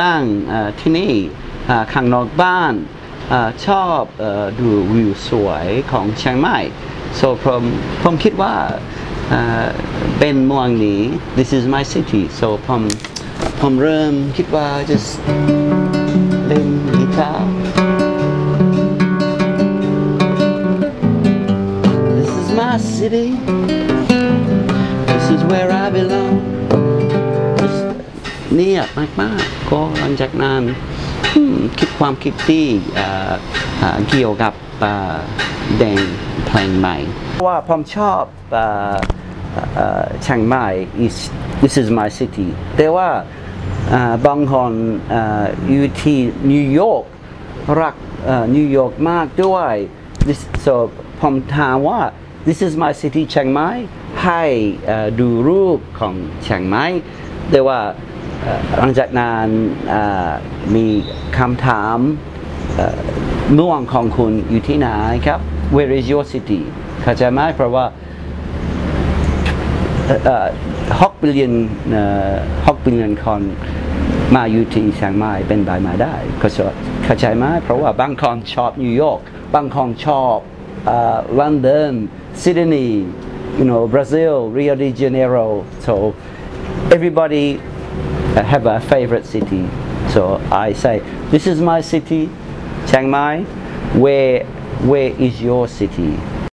นั่งที่นี่ข้างนอกบ้านอชอบอดูวิวสวยของเชียงใหม่ so ผมผมคิดว่าอ่าเป็นเมืองนี้ this is my city so ผมผมเริ่มคิดว่า just เล่นกีตาร์ This is my city. This is where I belong. เนียบมากๆก็หลังจากนั้นคิดความคิดที่เกี่ยวกับแดงเพลงใหม่ว่าผมชอบเชียงใหม่ is this is my city แต่ว่าบางคนอยู่ที่นิวยอร์กรักนิวยอร์กมากด้วย this so ผมถามว่า this is my city เชียงใหม่ให้ดูรูปของเชียงใหม่แต่ว่า หลังจากนั้นมีคำถามเมืองของคุณอยู่ที่ไหนครับ where is your city เข้าใจไหมเพราะว่าหกบิลเลียนหกบิลเลียนคนมาอยู่ที่เชียงใหม่เป็นไปมาได้เข้าใจเข้าใจไหมเพราะว่าบางคนชอบนิวยอร์กบางคนชอบลอนดอนซิดนีย์ you know Brazil Rio de Janeiro so everybody have a favorite city. So I say this is my city Chiang Mai. Where where is your city